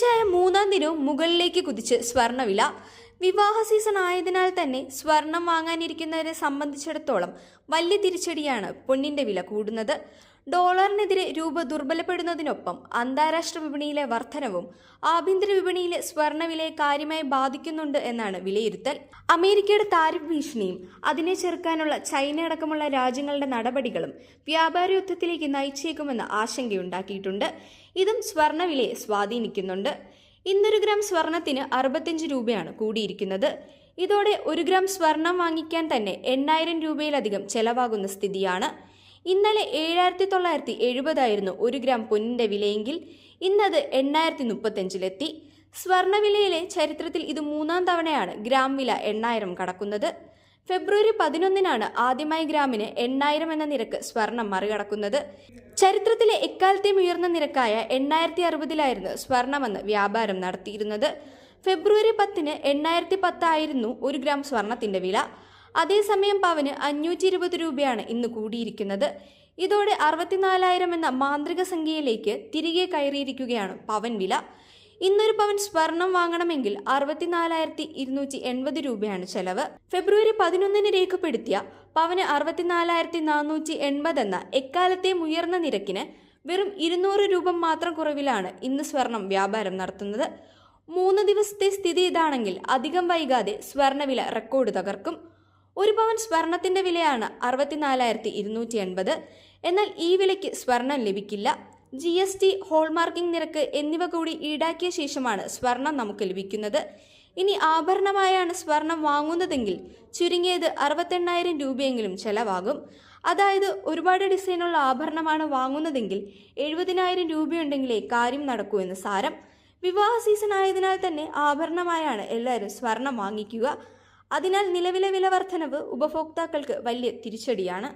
തുടർച്ചയായ മൂന്നാം ദിനവും മുകളിലേക്ക് കുതിച്ച് സ്വർണവില വിവാഹ സീസൺ ആയതിനാൽ തന്നെ സ്വർണം വാങ്ങാനിരിക്കുന്നവരെ സംബന്ധിച്ചിടത്തോളം വലിയ തിരിച്ചടിയാണ് പൊന്നിന്റെ വില കൂടുന്നത്. ഡോളറിനെതിരെ രൂപ ദുർബലപ്പെടുന്നതിനൊപ്പം അന്താരാഷ്ട്ര വിപണിയിലെ വർധനവും ആഭ്യന്തര വിപണിയിലെ സ്വർണവിലയെ കാര്യമായി ബാധിക്കുന്നുണ്ട് എന്നാണ് വിലയിരുത്തൽ. അമേരിക്കയുടെ താരിഫ് ഭീഷണിയും അതിനെ ചെറുക്കാനുള്ള ചൈന അടക്കമുള്ള രാജ്യങ്ങളുടെ നടപടികളും വ്യാപാര യുദ്ധത്തിലേക്ക് നയിച്ചേക്കുമെന്ന ആശങ്കയുണ്ടാക്കിയിട്ടുണ്ട്. ഇതും സ്വർണവിലയെ സ്വാധീനിക്കുന്നുണ്ട്. ഇന്നൊരു ഗ്രാം സ്വർണത്തിന് അറുപത്തിയഞ്ച് രൂപയാണ് കൂടിയിരിക്കുന്നത്. ഇതോടെ ഒരു ഗ്രാം സ്വർണം വാങ്ങിക്കാൻ തന്നെ എണ്ണായിരം രൂപയിലധികം ചെലവാകുന്ന സ്ഥിതിയാണ്. ഇന്നലെ ഏഴായിരത്തി തൊള്ളായിരത്തി എഴുപതായിരുന്നു ഒരു ഗ്രാം പൊന്നിന്റെ വിലയെങ്കിൽ ഇന്നത് എണ്ണായിരത്തി മുപ്പത്തഞ്ചിലെത്തി സ്വർണവിലയിലെ ചരിത്രത്തിൽ ഇത് മൂന്നാം തവണയാണ് ഗ്രാം വില എണ്ണായിരം കടക്കുന്നത്. ഫെബ്രുവരി പതിനൊന്നിനാണ് ആദ്യമായി ഗ്രാമിന് എണ്ണായിരം എന്ന നിരക്ക് സ്വർണം മറികടക്കുന്നത്. ചരിത്രത്തിലെ എക്കാലത്തെയും ഉയർന്ന നിരക്കായ എണ്ണായിരത്തി അറുപതിലായിരുന്നു സ്വർണമെന്ന് വ്യാപാരം നടത്തിയിരുന്നത്. ഫെബ്രുവരി പത്തിന് എണ്ണായിരത്തി പത്തായിരുന്നു ഒരു ഗ്രാം സ്വർണത്തിന്റെ വില. അതേസമയം പവന് അഞ്ഞൂറ്റി ഇരുപത് രൂപയാണ് ഇന്ന് കൂടിയിരിക്കുന്നത്. ഇതോടെ അറുപത്തിനാലായിരം എന്ന മാന്ത്രിക സംഖ്യയിലേക്ക് തിരികെ കയറിയിരിക്കുകയാണ് പവൻ വില. ഇന്നൊരു പവൻ സ്വർണം വാങ്ങണമെങ്കിൽ അറുപത്തിനാലായിരത്തി ഇരുന്നൂറ്റി എൺപത് രൂപയാണ് ചെലവ്. ഫെബ്രുവരി പതിനൊന്നിന് രേഖപ്പെടുത്തിയ പവന് അറുപത്തിനാലായിരത്തി നാനൂറ്റി എൺപത് എന്ന എക്കാലത്തെയും ഉയർന്ന നിരക്കിന് വെറും ഇരുന്നൂറ് രൂപ മാത്രം കുറവിലാണ് ഇന്ന് സ്വർണം വ്യാപാരം നടത്തുന്നത്. മൂന്ന് ദിവസത്തെ സ്ഥിതി ഇതാണെങ്കിൽ അധികം വൈകാതെ സ്വർണവില റെക്കോർഡ് തകർക്കും. ഒരു പവൻ സ്വർണത്തിന്റെ വിലയാണ് അറുപത്തിനാലായിരത്തി ഇരുന്നൂറ്റി എൺപത്. എന്നാൽ ഈ വിലയ്ക്ക് സ്വർണം ലഭിക്കില്ല. ജി എസ് ടി ഹോൾമാർക്കിംഗ് നിരക്ക് എന്നിവ കൂടി ഈടാക്കിയ ശേഷമാണ് സ്വർണം നമുക്ക് ലഭിക്കുന്നത്. ഇനി ആഭരണമായാണ് സ്വർണം വാങ്ങുന്നതെങ്കിൽ ചുരുങ്ങിയത് അറുപത്തെണ്ണായിരം രൂപയെങ്കിലും ചെലവാകും. അതായത് ഒരുപാട് ഡിസൈനുള്ള ആഭരണമാണ് വാങ്ങുന്നതെങ്കിൽ എഴുപതിനായിരം രൂപയുണ്ടെങ്കിലേ കാര്യം നടക്കൂ എന്ന് സാരം. വിവാഹ സീസൺ ആയതിനാൽ തന്നെ ആഭരണമായാണ് എല്ലാവരും സ്വർണം വാങ്ങിക്കുക. അതിനാൽ നിലവിലെ വില വർധനവ് ഉപഭോക്താക്കൾക്ക് വലിയ തിരിച്ചടിയാണ്.